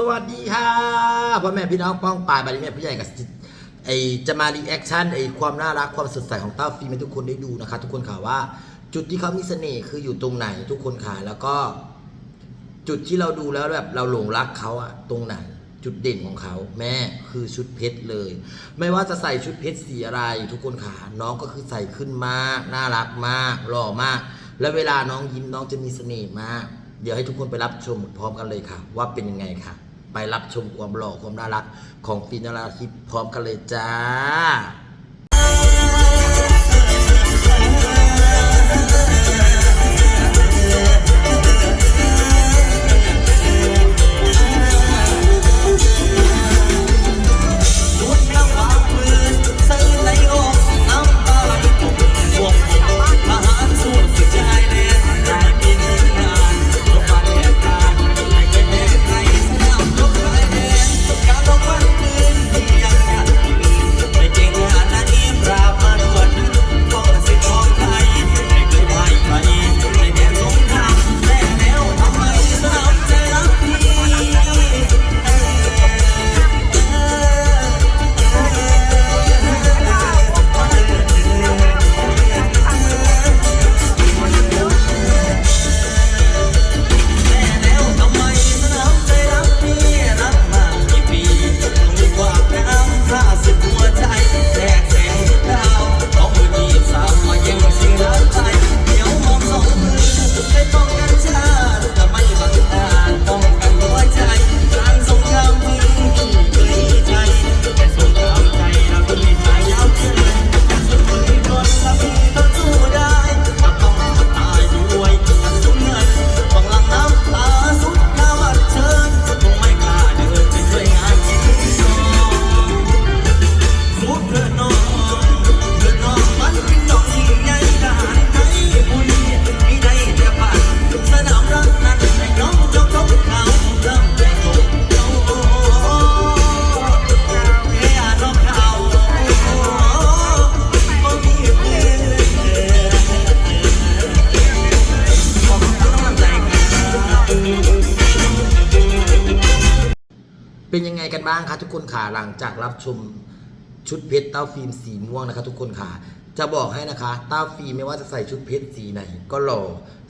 สวัสดีค่ะพ่อแม่พี่น้องป้องปายบาริแม่ผู้ใหญ่กับไอจะมารีแอคชั่นไอความน่ารักความสดใสของเต้าฟิล์มให้ทุกคนได้ดูนะคะ ทุกคนค่ะว่าจุดที่เขามีเสน่ห์คืออยู่ตรงไหนทุกคนค่ะแล้วก็ จุดที่เราดูแล้วแบบเราหลงรักเขาอะตรงไหนจุดเด่นของเขาแม่คือชุดเพชรเลย ไม่ว่าจะใส่ชุดเพชรสีอะไร ทุกคนขาน้องก็คือใส่ขึ้นมากน่ารักมากหล่อมาก และเวลาน้องยิ้มน้องจะมีเสน่ห์มาก เดี๋ยวให้ทุกคนไปรับชมพร้อมกันเลยค่ะ ว่าเป็นยังไงค่ะ ไปรับชมความหล่อความน่ารักของฟินนาราทิพย์พร้อมกันเลยจ้า เป็นยังไงกันบ้างคะทุกคนขาหลังจากรับชมชุดเพชรเต้าฟิล์มสีม่วงนะคะ ทุกคนขาจะบอกให้นะคะเต้าฟิล์มไม่ว่าจะใส่ชุดเพชรสีไหน ก็หล่อ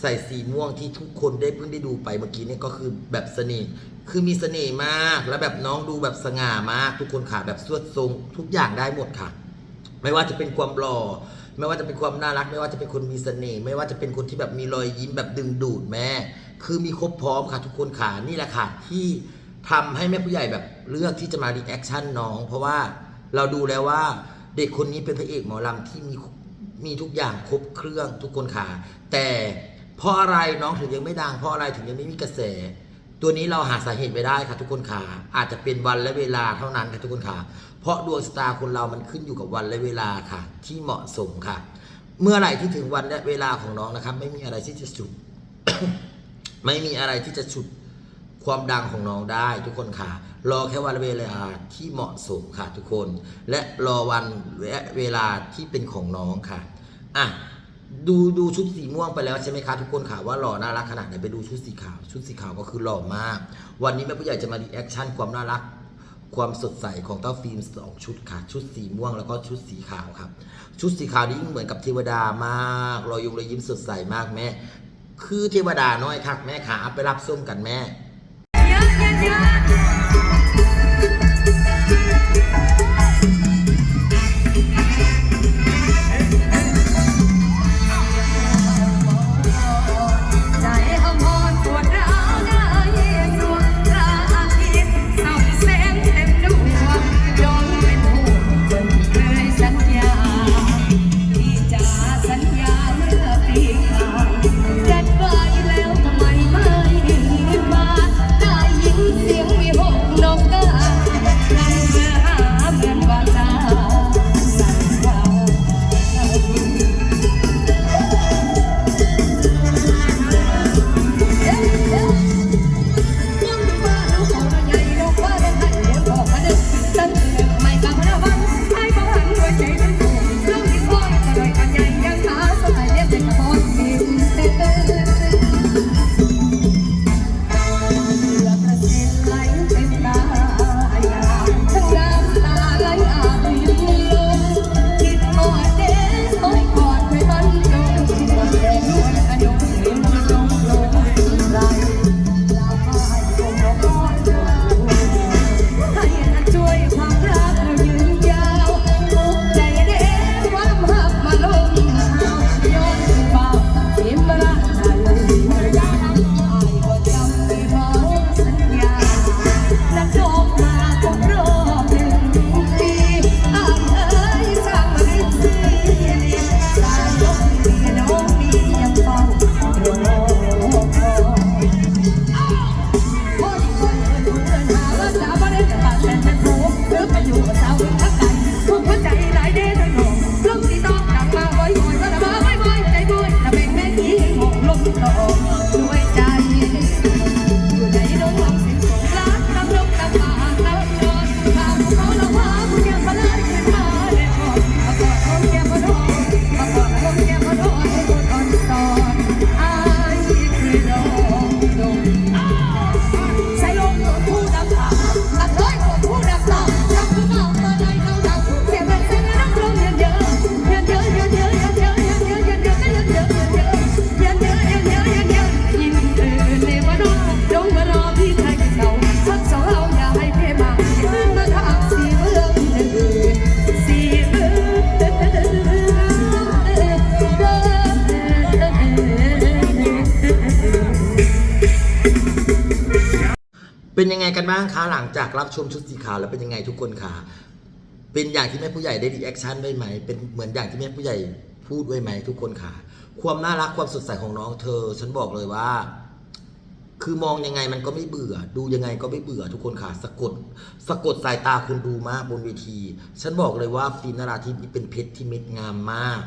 ใส่สีม่วงที่ทุกคนได้เพิ่งได้ดูไปเมื่อกี้นี่ก็คือแบบเสน่ห์คือมีเสน่ห์มากแล้วแบบน้องดูแบบสง่ามาก ทุกคนขาแบบสวดทรง ทุกอย่างได้หมดค่ะ ไม่ว่าจะเป็นความหล่อไม่ว่าจะเป็นความน่ารัก ไม่ว่าจะเป็นคนมีเสน่ห์ไม่ว่าจะเป็นคนที่แบบมีรอยยิ้มแบบดึงดูดแม่ คือมีครบพร้อมค่ะ ทุกคนค่ะนี่แหละค่ะที่ ทำให้แม่ผู้ใหญ่แบบเลือกที่จะมารีแอคชั่นน้อง เพราะว่าเราดูแล้วว่าเด็กคนนี้เป็นพระเอกหมอลำที่มีมีทุกอย่างครบเครื่องทุกคนค่ะแต่เพราะอะไรน้องถึงยังไม่ดังเพราะอะไรถึงยังไม่มีกระแส ตัวนี้เราหาสาเหตุไม่ได้ค่ะทุกคนค่ะอาจจะเป็นวันและเวลาเท่านั้นค่ะทุกคนค่ะเพราะดวงชะตาร์คนเรามันขึ้นอยู่กับวันและเวลาค่ะ ที่เหมาะสมค่ะ เมื่อไหร่ที่ถึงวันและเวลาของน้องนะครับ ไม่มีอะไรที่จะฉุด ไม่มีอะไรที่จะฉุด ความดังของน้องได้ทุกคนค่ะ รอแค่วันเวลาที่เหมาะสมค่ะทุกคน และรอวันและเวลาที่เป็นของน้องค่ะอะดูดูชุดสีม่วงไปแล้วใช่ไหมคะทุกคนค่ะว่าหล่อน่ารักขนาดไหนไปดูชุดสีขาว ชุดสีขาวก็คือหล่อมาก วันนี้แม่ผู้ใหญ่จะมาดีแอคชั่นความน่ารัก ความสดใสของเต้าฟิล์มสองชุดค่ะ ชุดสีม่วงแล้วก็ชุดสีขาวครับ ชุดสีขาวนี้เหมือนกับเทวดามากรอยยงรอยยิ้มสดใสมากแม่ คือเทวดาน้อยคักแม่ขาไปรับส้มกันแม่ ใเป็นยังไงกันบ้างคะหลังจากรับชมชุดสีขาวแล้วเป็นยังไงทุกคนคะเป็นอย่างที่แม่ผู้ใหญ่ได้รีแอคชั่นไว้ไหม เป็นเหมือนอย่างที่แม่ผู้ใหญ่พูดไว้ไหมทุกคนคะความน่ารักความสดใสของน้องเธอ ฉันบอกเลยว่า คือมองยังไงมันก็ไม่เบื่อ ดูยังไงก็ไม่เบื่อทุกคนค่ะสะกด สะกดสายตาคนดูมากบนเวที ฉันบอกเลยว่าฟิล์มนาราทิพย์นี่เป็นเพชรที่เม็ดงามมาก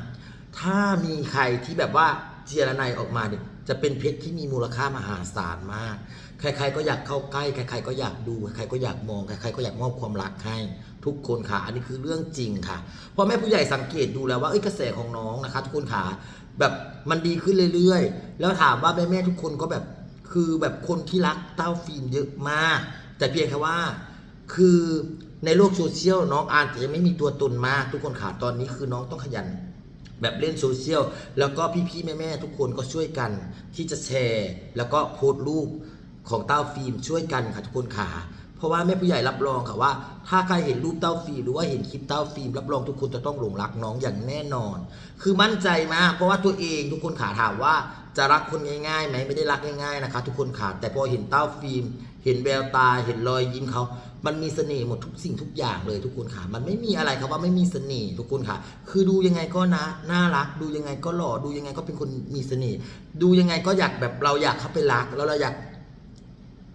ถ้ามีใครที่แบบว่าเจียระไนออกมาเนี่ย จะเป็นเพชรที่มีมูลค่ามหาศาลมาก ใคร ๆ ก็อยากเข้าใกล้ ใคร ๆ ก็อยากดู ใครๆก็อยากมอง ใครๆก็อยากมอบความรักให้ทุกคนค่ะ อันนี้คือเรื่องจริงค่ะเพราะแม่ผู้ใหญ่สังเกตดูแล้วว่าเอ้ยกระแสของน้องนะคะ ทุกคนค่ะแบบมันดีขึ้นเรื่อยๆ แล้วถามว่าแม่ๆทุกคนก็แบบคือแบบคนที่รักเต้าฟิล์มเยอะมาก แต่เพียงแค่ว่าคือในโลกโซเชียลน้องอาจจะยังไม่มีตัวตนมาก ทุกคนค่ะตอนนี้คือน้องต้องขยัน แบบเล่นโซเชียลแล้วก็พี่ๆแม่ๆทุกคนก็ช่วยกัน ที่จะแชร์ แล้วก็โพสต์รูปของเต้าฟิล์มช่วยกันค่ะทุกคนค่ะเพราะว่าแม่ผู้ใหญ่รับรองค่ะว่า ถ้าใครเห็นรูปเต้าฟิล์มหรือว่าเห็นคลิปเต้าฟิล์มรับรองทุกคนจะต้องหลงรักน้องอย่างแน่นอน คือมั่นใจมากเพราะว่าตัวเองทุกคนขาถามว่าจะรักคนง่ายๆไหมไม่ได้รักง่ายๆนะคะ ทุกคนขาแต่พอเห็นเต้าฟิล์มเห็นแววตาเห็นรอยยิ้มเขา มันมีเสน่ห์หมดทุกสิ่งทุกอย่างเลยทุกคนค่ะ มันไม่มีอะไรครับว่าไม่มีเสน่ห์ทุกคนค่ะ คือดูยังไงก็นะน่ารัก ดูยังไงก็หล่อดูยังไงก็เป็นคนมีเสน่ห์ดูยังไงก็อยากแบบเราอยากเข้าไปรักแล้วเราอยาก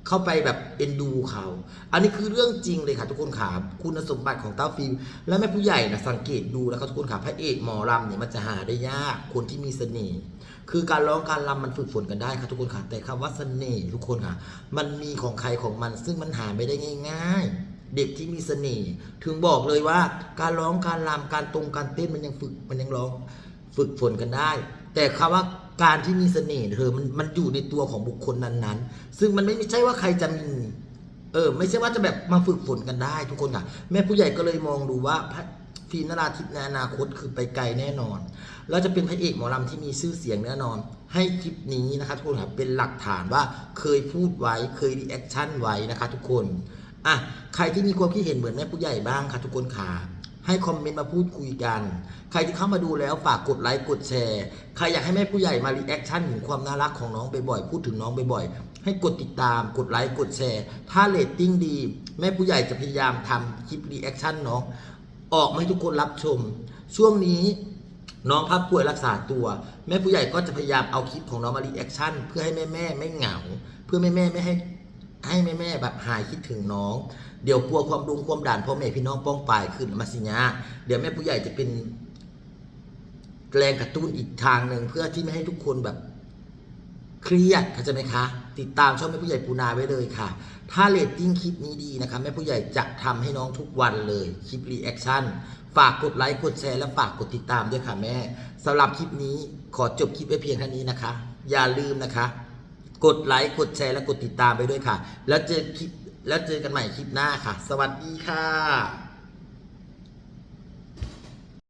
เข้าไปแบบเอ็นดูเขา อันนี้คือเรื่องจริงเลยค่ะทุกคนค่ะคุณสมบัติของเต้าฟิล์มและแม่ผู้ใหญ่นะสังเกตดูแล้วครับทุกคนค่ะพระเอกหมอรำเนี่ยมันจะหาได้ยากคนที่มีเสน่ห์ คือการร้องการรำมันฝึกฝนกันได้ครับทุกคนค่ะแต่คำว่าเสน่ห์ทุกคนค่ะ มันมีของใครของมัน ซึ่งมันหาไม่ได้ง่าย ๆ เด็กที่มีเสน่ห์ถึงบอกเลยว่า การร้องการรำการตรงการเต้นมันยังฝึกมันยังร้องฝึกฝนกันได้ แต่คำว่าการที่มีเสน่ห์เธอมันมันอยู่ในตัวของบุคคลนั้นๆ ซึ่งมันไม่ใช่ว่าใครจะมีเออ ไม่ใช่ว่าจะแบบมาฝึกฝนกันได้ทุกคนค่ะ แม่ผู้ใหญ่ก็เลยมองดูว่า พระฟิล์มนราทิพย์ในอนาคตคือไปไกลแน่นอน แล้วจะเป็นพระเอกหมอลำที่มีชื่อเสียงแน่นอน ให้คลิปนี้นะคะทุกคนค่ะเป็นหลักฐานว่าเคยพูดไว้เคยรีแอคชั่นไว้นะคะทุกคนอะใครที่มีความคิดเห็นเหมือนแม่ผู้ใหญ่บ้างค่ะทุกคนค่ะให้คอมเมนต์มาพูดคุยกัน ใครที่เข้ามาดูแล้วฝากกดไลค์กดแชร์ ใครอยากให้แม่ผู้ใหญ่มารีแอคชั่นถึงความน่ารักของน้องบ่อยๆ พูดถึงน้องบ่อยๆ ให้กดติดตาม กดไลค์กดแชร์ ถ้าเรตติ้งดี แม่ผู้ใหญ่จะพยายามทำคลิปรีแอคชั่นน้อง ออกมาให้ทุกคนรับชม ช่วงนี้น้องพักป่วยรักษาตัว แม่ผู้ใหญ่ก็จะพยายามเอาคลิปของน้องมารีแอคชั่นเพื่อให้แม่แม่ไม่เหงา เพื่อแม่แม่ไม่ให้ให้แม่แม่แบบหายคิดถึงน้อง เดี๋ยวกลัวความรุงความด่านพ่อแม่พี่น้องป้องปลายขึ้นมาสิญาเดี๋ยวแม่ผู้ใหญ่จะเป็นแรงกระตุ้นอีกทางหนึ่งเพื่อที่ไม่ให้ทุกคนแบบเครียดเข้าใจไหมคะ ติดตามช่องแม่ผู้ใหญ่ปูนาไว้เลยค่ะ ถ้าเรตติ้งคลิปนี้ดีนะคะแม่ผู้ใหญ่จะทำให้น้องทุกวันเลยคลิปรีแอคชั่นฝากกดไลค์กดแชร์และฝากกดติดตามด้วยค่ะแม่สำหรับคลิปนี้ขอจบคลิปไว้เพียงเท่านี้นะคะ อย่าลืมนะคะ กดไลค์กดแชร์และกดติดตามไปด้วยค่ะ แล้วเจอคลิปแล้วเจอกันใหม่คลิปหน้าค่ะ สวัสดีค่ะ